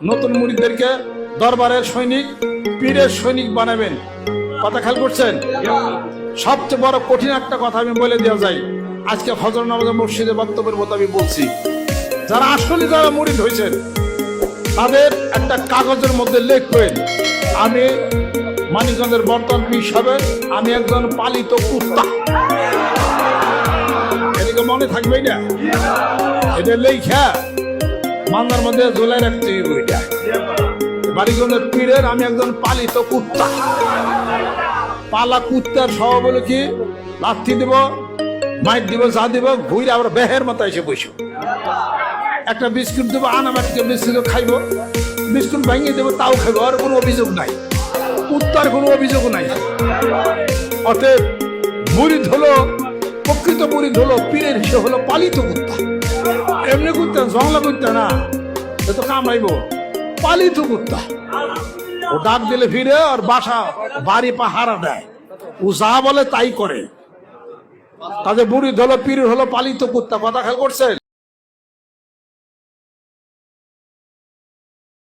নতুন মুড়িদেরকে দরবারের সৈনিক পীরের সৈনিক বানাবেন। কথা খেয়াল করছেন? সবচেয়ে বড় কঠিন একটা কথা আমি বলে দেওয়া যাই আজকে ফজর নামাজের মসজিদে বক্তব্যের মতো আমি বলছি যারা আসলে যারা মুড়িদ হয়েছেন তাদের একটা কাগজের মধ্যে লিখবেন আমি মানিকগঞ্জের বর্তমান হিসাবে আমি একজন পালিত কুত্তা। এদিকে মনে থাকবেই না? এটা লেখা মান্দার মধ্যে ঝোলাই রাখতে বইটা বাড়িগঞ্জের পীরের আমি একজন পালিত কুত্তা। পালা কুত্তার স্বভাব হলো কি? লাথি দিব, মাইক দিব, যা দিব ঘুরে আবার বেহের মতো এসে বসো। একটা বিস্কুট দেবো আনামাটিকে বিস্কুট খাইবো। বিস্কুট ভেঙে দেবো, তাও খাইবো, আর কোনো অভিযোগ নাই। কুত্তার কোনো অভিযোগ নাই। অতএব মুরিদ হলো প্রকৃত মুরিদ হলো পীরের সে হলো পালিত কুত্তা। এমনি করতেন জংলা করতেন না। সে তো কামড়াইব। পালিত কুত্তা। ও ডাক দিলে ফিরে আর বাসা, বাড়ি পাহারা দেয়। ও যা বলে তাই করে। তাদের বুড়ি হলো পীর হলো পালিত কুত্তা। কথা খেয়াল করছেন?